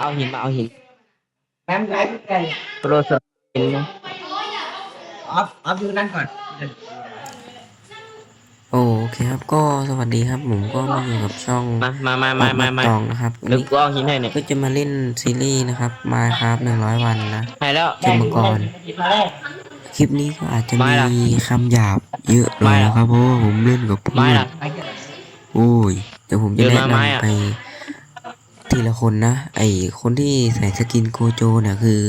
เอาหินมาเอาหินแป๊บแป๊บแป๊บโรสหินนะออฟออฟดูนั่นก่อน โอเคครับก็สวัสดีครับผมก็มาอยู่กับช่องมามามามามามาตองนะครับวันเดี๋ยวนี้กูเอาหินให้เนี่ยก็จะมาเล่นซีรีส์นะครับมาครับหนึ่งร้อยวันนะให้แล้ว เกมมังกรคลิปนี้ก็อาจจะไม่ล่ะมีคำหยาบเยอะหน่อยไม่ล่ะ นะครับเพราะว่าผมเล่นกับเพื่ไม้อนล่ะ โอ้ยเดี๋ยวผมจะเดินแนะมาไม้อะนำไป ทีละคนนะ ไอคนที่ใส่สกินโกโจเนี่ยคือ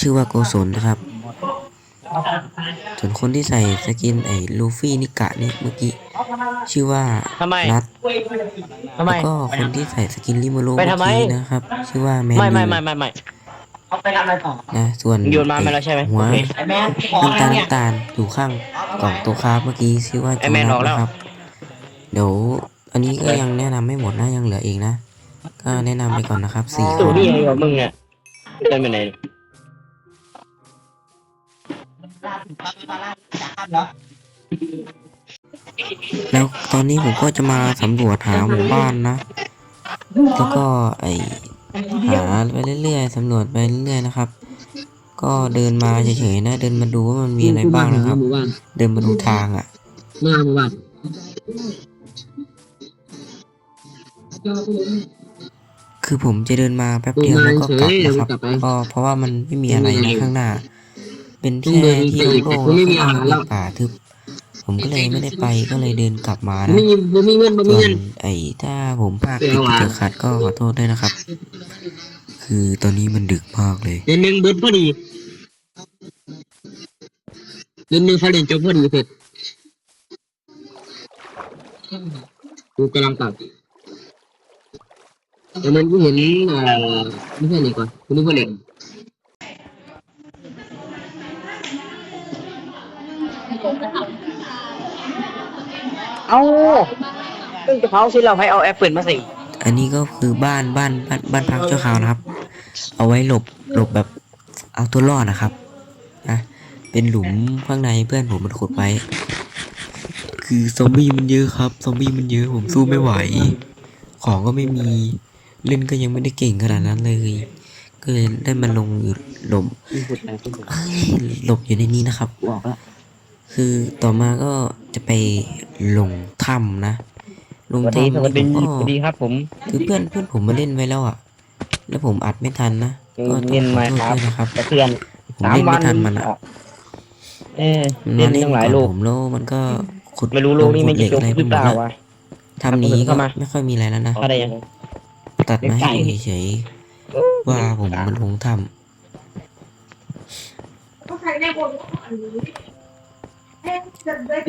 ชื่อว่าโกศลนะครับ ส่วนคนที่ใส่สกินไอ้ลูฟี่นิกะเนี่ยเมื่อกี้ชื่อว่าทำไมนัททำไมแล้วก็คนที่ใส่สกินลิโมโรไปเมื่อทำไมกี้นะครับ ชื่อว่าแมนไม่ไม่ยูไม่ไม่ไม่เอาไปทำอะไรต่อนะส่วนโยนมาไม่แล้วใช่ไหมหัวโอเคไอแมนของน้ำอะไรตาลเนี่ยน้ำตาลอยู่ข้างกล่องตัวคราฟเมื่อกี้ชื่อว่าโจไอ้แมนนัออกแล้วนะครับ เดี๋ยว อันนี้ก็ยังแนะนำไม่หมดนะยังเหลืออีกนะ ก็แนะนำไปก่อนนะครับสี่คตู่นนี่ไงกับมึงอะเดินไปไหนเหรอแล้วตอนนี้ผมก็จะมาสำรวจหาหมู่บ้านนะ แล้วก็ไอหาไปเรื่อยๆสำรวจไปเรื่อยๆนะครับ ก็เดินมาเฉยๆนะ เดินมาดูว่ามันมีอะไรบ้างนะครับหมู่บ้านเดินมาดูทางอะ มาหมู่บ้าน คือผมจะเดินมาแป๊บเดียวแล้วก็กลับนะครับก็เพราะว่ามันไม่มีอะไรนะข้างหน้า เป็นแค่ที่โล่งๆแล้วก็เป็นป่าทึบ ผมก็เลยไม่ได้ไปก็เลยเดินกลับมานะไม่มีบ่มีเงินบ่มีส่วเงินนไอ้ถ้าผมพลาดติดเจอขัดก็ขอโทษด้วยนะครับ คือตอนนี้มันดึกมากเลยเดือนหนึ่งเบิดพอดีเดือนหนึ่งเขาเรียนจบพอดีเสร็จกูกำลังตัด แต่มันกูเห็นเอ่อไม่ใช่นี่ก่อนกูนึกว่าเล่นเอาเพิ่งจะเผาสิเราให้เอาแอปเปิลมาสิอันนี้ก็คือบ้านบ้านบ้านบ้านพักชั่วคราวนะครับ เอาไว้หลบหลบแบบเอาตัวรอดนะครับนะเป็นหลุมข้างในเพื่อนผมมันขุดไว้ คือซอมบี้มันเยอะครับ ซอมบี้มันเยอะผมสู้ไม่ไหว ของก็ไม่มี เล่นก็ยังไม่ได้เก่งขนาดนั้นเลยก็เลยได้มาลงอยู่หลบเอ้ยหลบอยู่ในนี้นะครับบอกแล้วคือต่อมาก็จะไปลงถ้ำนะ ลงสวัสดีถ้ำสวัสดีนี่ผมสก็วัสดีครับ ผม คือเพื่อนเพื่อนผมมาเล่นไว้แล้วอะ แล้วผมอัดไม่ทันนะก็ต้เล่องนขอมาโทษครับด้วยนะครับแต่เพื่อนผมเล่นไม่ทันมันอะเออมันเล่มานเล่นตั้งหลายก่อนลูกผมแล้วมันก็ขุดไม่รู้ลูกนี้ไม่ขุดเหกี่ล็กลูกอะไรหไปรือหมเปดล่าแล้ววะทำนี้ก็เข้ามาไม่ค่อยมีอะไรแล้วนะอะไรยัง ตัดมาไก่ให้เฉยๆว่าผมมันลงถ้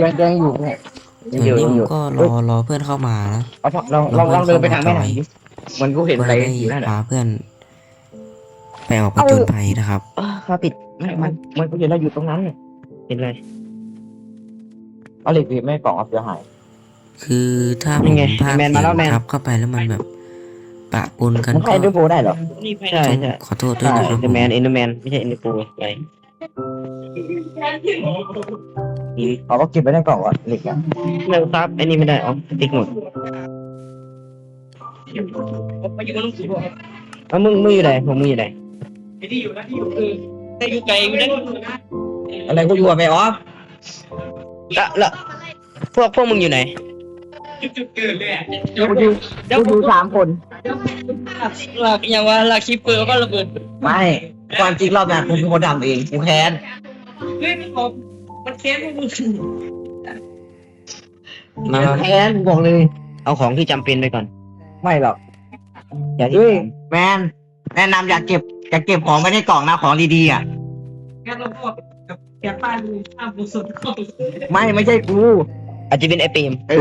ยังยังอยู่เนี่ยำส่วนนี้ผมก็รอรอเพื่อนเข้ามานะเอาลองลองลองเดินไปทางแม่น้ำดิมันกูเห็นเพื่ออะไรได้อยู่นั่นพาอะเพื่อนไปออกไปจนภัยนะครับเออเขาปิดมันมันมันกูเห็นเราอยู่ตรงนั้นเนี่ยเห็นอะไรเอาเหล็กไม่กล่องเอาเสียหายคือถ้าผนี่มไงพลาดแมนเสีมายแล้วงแมนทับเข้าไปแล้วมันแบบ ปะปนกันมันก็ใช่ดูโบได้เหรอใช่ต้องใช่ขอโทษด้วยนะครับเอ็นเดอร์แมนเอ็นเดอร์แมนไม่ใช่เอ็นเดอร์โปรอะไรเอาก็เก็บไว้ในกล่องวะเหล็กอะเลิกซับไอ้นี่ไม่ได้อ๋อติ๊กหมดเอามึงมึงอยู่ไหนผมมึงอยู่ไหนอะไรกูอยู่อะไปออฟละละพวกพวกมึงอยู่ไหน กูอยู่กูอยู่สามคนหลักอย่างว่าหลักคีเปอร์ก็ระเบิดไม่ความจริงรอบนี้กูเป็นคนทำเองกูแค้นเฮ้ยมันบอกมันแค้นพวกมึงมาแค้นกูบอกเลย เอาของที่จำเป็นไปก่อน ไม่หรอกอย่าที่เฮ้ยแมนแนะนำอย่าเก็บอย่าเก็บของไว้ในกล่องนะของดีๆอะแค่เราบอกกับแกป้าดูข้ามบุษเข้าไม่ไม่ใช่กู อาจจะเป็นไอเปรมเอ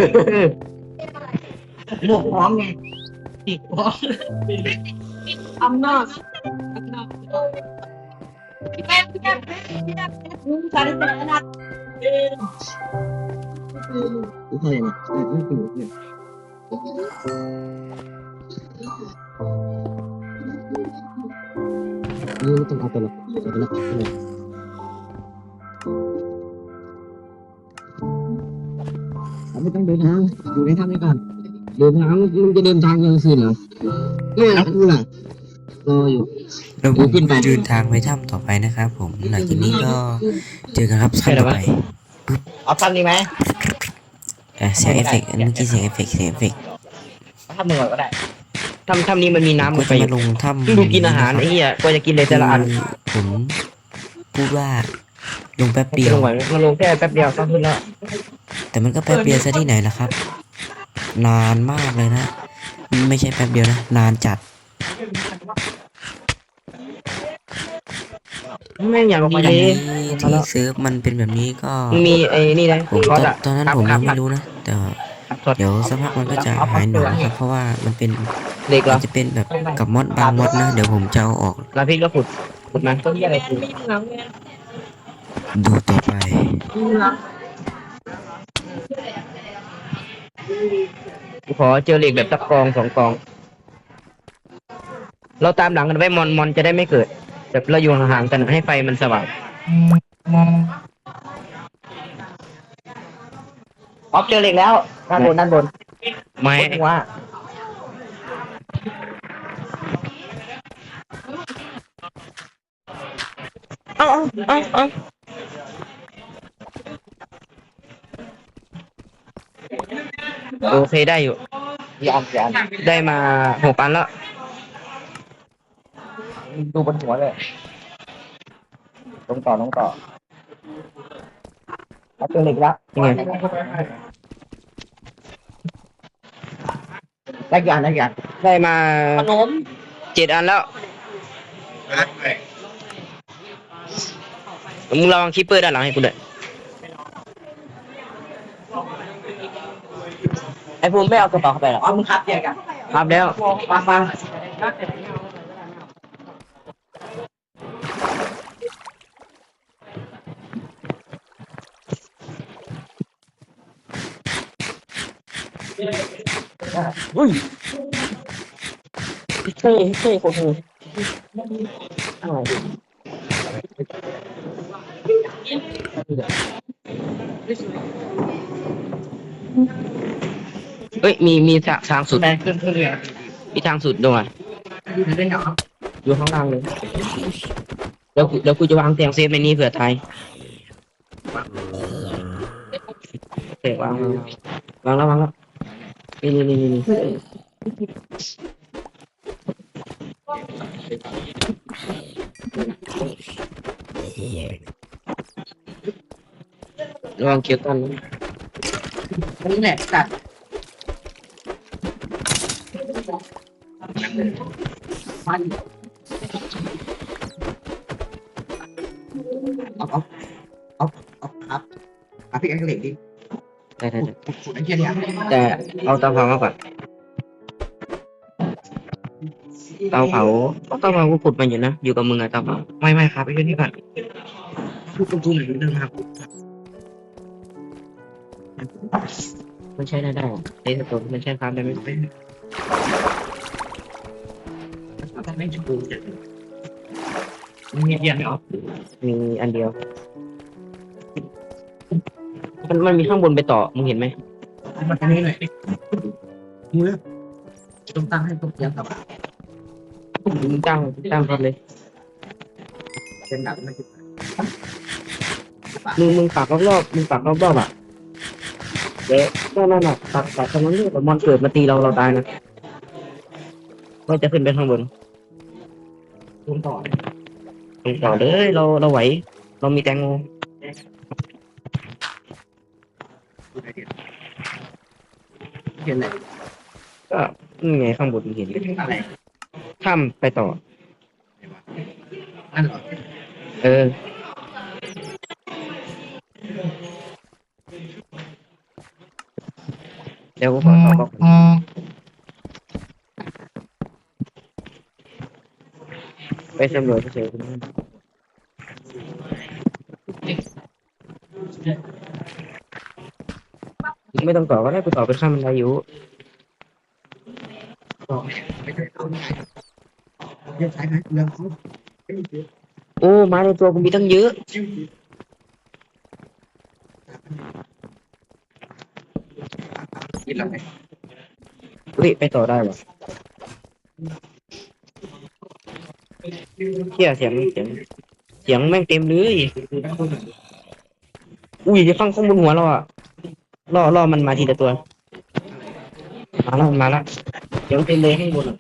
หรอกเอาไปหรอกไม่ต้องเดินทางอยู่ในถ้ำนี้ก่อนเดินทางมึงจะเดินทางกลางคืนเหรอเรื่องเรื่องรออยู่ เราเดี๋ยวขึ้นไปเดินทางไปถ้ำต่อไปนะครับผมหลังจากนี้ก็เจอกันครับถ้ำต่อไปเอาทำดีไหมอะเสียงเอฟเฟกต์อันเมื่อกี้เสียงเอฟเฟกต์เสียงเอฟเฟกต์เอาทำหนึ่งก่อนก็ได้ทำทำนี้มันมีน้ำก็ลงไปจะอมายู่ลงถ้ำดูกินอาหารไอ้เหี้ยกว่าจะกินเลยแต่ละอัน ผมพูดว่า ลงแป๊บเดียลวงไหวไหมมันลงแค่แป๊บเดียวก็ขึ้นแล้วแต่มันก็แป๊บเดียวซะที่ไหนล่ะครับ นานมากเลยนะ ไม่ใช่แป๊บเดียวนะ นานจัด แม่งอย่างดีตอนเลยนี้ที่เซิร์ฟมันเป็นแบบนี้ก็มึงมีไอ้นี่นะผมก็ตอนจะตอนนั้นครับผมครัยับงไม่รู้นะ แต่ว่าครับสดเดี๋ยวสักพักมันก็จะหายหนอนนะครับ เพราะว่ามันเป็นเด็กเหรอมันจะเป็นแบบกับมอดบางมอดนะ เดี๋ยวผมจะเอาออกลาพิษก็ขุดขุดมันมีเหลืองเนี่ยดูต่อไปมีเหลือง กูขอเจอเหล็กแบบสักกองสองกอง เราตามหลังกันไว้มอนมอนจะได้ไม่เกิด แบบเราอยู่ห่างๆกันให้ไฟมันสว่างออฟเจอเหล็กแล้วด้านบนด้านบนไม่ ว่าเอ้าเอ้าเอ้า โอเคได้อยู่ยอมยอมได้มาหกอันแล้ว ดูบนหัวเลยลงต่อลงต่อเอาเจอเหล็กแล้วยังไง ได้กี่อันได้กี่อันได้มาขนมเจ็ดอันแล้วมึงระวังคีปเปอร์ด้านหลังให้กูด้วยไอ้ ภูมิไม่เอากระเป๋าเข้าไปหรออ๋อมึงขับแยกกันครับแล้ว ฟังฟังอุ้ยเท่เท่โคตรเท่อะไร เฮ้ยมีมีทางทางสุดแรงขึ้นขึ้นเลยมีทางสุดด้วยเล่นเหรออยู่ข้างล่างเลยแล้วกูแล้วกูจะวางเตียงเซฟในนี้เผื่อตายโอเควางวางแล้ววางแล้วนี่นี่นี่นี่ระวังเกียวตันนะมันแหลกกัด มันเอาเอาเอาเอาครับเอาพี่ไอ้เหล็กดิได้ได้ได้ขุดไอ้เหี้ยเนี่ยแต่เอาเตาเผามาก่อนเตาเผาเตาเผากูขุดมาอยู่นะ อยู่กับมึงอะเตาเผาไม่ไม่ครับไอ้เหี้ยนี่ก่อนพูดตรงๆหน่อยนิดนึงครับมันใช้ได้ได้เอ้ยตัวมันใช้ครับได้ไหม ไม่จะดูจะมันมีเดียนไหมอ๋อมีอันเดียว มันมันมีข้างบนไปต่อ มึงเห็นไหมมันตรงนี้หน่อยมือต้องตั้งให้ตรงเตียงกับมึงตั้งตั้งครับเลยเป็นแบบไม่คิดมึงมึงปักรอบๆมึงปักรอบๆอะเด็กนั่นนั่นน่ะปักปักตรงนั้นเลยแต่มอนเกิดมาตีเราเราตายนะก็จะขึ้นไปข้างบน รวมต่อลงต่อเลยเราเราไหว เรามีแตงโมเห็นอะไรก็นี่ไงข้างบนมึงเห็นอะไรข้ามไปต่อนั่นเหรอเออเดี๋ยวกูขอขอบอก ไปสำรวจเฉยๆไม่ต้องต่อก็ได้กูต่อไปข้ามบันไดอยู่โอ้ไม้ในตัวกูมีตั้งเยอะคิดอะไรเฮ้ยไปต่อได้หรอ เที่ยเสียงเสียงเสียงแม่งเต็มเลย อุ้ยจะฟังข้างบนหัวเราอะล่อล่อมันมาทีละตัว มาแล้วมาแล้วเสียงเต็มเลยข้างบนอะ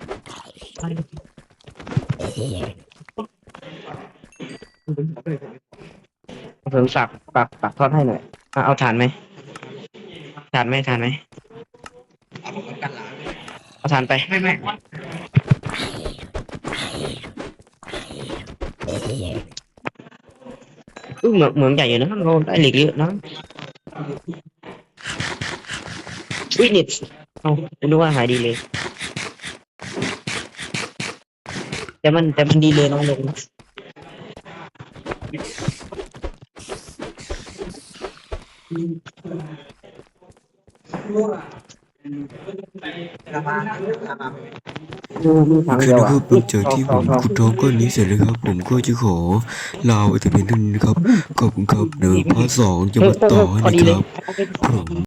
เสริมสักปักปักทอดให้หน่อยอะเอาฐานไหมฐานไหมฐานไหมเอาฐานไปไม่ไม่ อือเหมือนเหมือนใหญ่อยู่นะเราได้เหล็ก เยอะนะอุ้ยเน็ตเอาคุณดูว่าหายดีเลยแต่มันแต่มันดีเลยน้องลงมีทางโอเคเดียวนะอะ ครับหลังจากที่ผมขุดทองก้อนนี้เสร็จแล้วครับ ผมก็จะขอลาไปแต่เพียงเท่านี้นะครับ ขอบคุณครับเดี๋ยวพาร์ทสองจะมาต่อพอดีนะเลคยรับผม